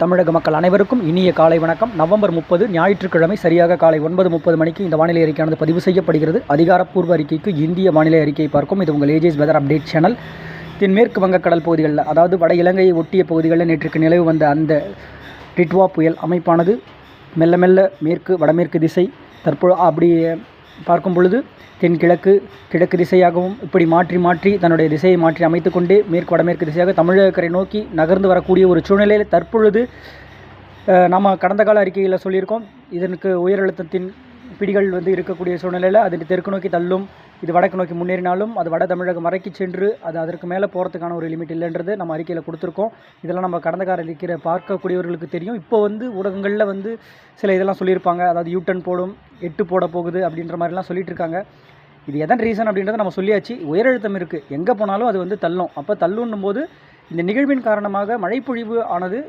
தமிழக மக்கள் அனைவருக்கும் இனிய காலை வணக்கம். நவம்பர் முப்பது ஞாயிற்றுக்கிழமை சரியாக காலை ஒன்பது முப்பது மணிக்கு இந்த வானிலை அறிக்கையானது பதிவு செய்யப்படுகிறது. அதிகாரப்பூர்வ அறிக்கைக்கு இந்திய வானிலை அறிக்கையை பார்க்கும். இது உங்கள் ஏஜேஸ் வெதர் அப்டேட் சேனல். தென்மேற்கு வங்கக்கடல் பகுதிகளில் அதாவது வட இலங்கையை ஒட்டிய பகுதிகளில் நேற்றுக்கு நிலவு வந்த அந்த டிட்வா புயல் அமைப்பானது மெல்ல மெல்ல மேற்கு வடமேற்கு திசை தற்போது அப்படியே பார்க்கும் பொழுது தென்கிழக்கு கிழக்கு திசையாகவும் இப்படி மாற்றி மாற்றி தன்னுடைய திசையை மாற்றி அமைத்து கொண்டே மேற்கு வடமேற்கு திசையாக தமிழகக்கரை நோக்கி நகர்ந்து வரக்கூடிய ஒரு சூழ்நிலையில் தற்பொழுது நம்ம கடந்த கால அறிக்கையில் சொல்லியிருக்கோம். இதற்கு உயரழுத்தத்தின் பிடிகள் வந்து இருக்கக்கூடிய சூழ்நிலையில் அதன் தெற்கு நோக்கி தள்ளும் இது வடக்கு நோக்கி முன்னேறினாலும் அது வட தமிழகம் வரைக்கு சென்று அது அதற்கு மேலே போகிறதுக்கான ஒரு லிமிட் இல்லைன்றது நம்ம அறிக்கையில் கொடுத்துருக்கோம். இதெல்லாம் நம்ம கடந்த கால பார்க்கக்கூடியவர்களுக்கு தெரியும். இப்போ வந்து ஊடகங்களில் வந்து சில இதெல்லாம் சொல்லியிருப்பாங்க. அதாவது யூட்டன் போடும் எட்டு போட போகுது அப்படின்ற மாதிரிலாம் சொல்லிட்டு இருக்காங்க இது எதன் ரீசன் அப்படின்றத நம்ம சொல்லியாச்சு. உயரழுத்தம் இருக்குது எங்கே போனாலும் அது வந்து தள்ளும். அப்போ தள்ளுன்னும் போது இந்த நிகழ்வின் காரணமாக மழைப்பொழிவு ஆனது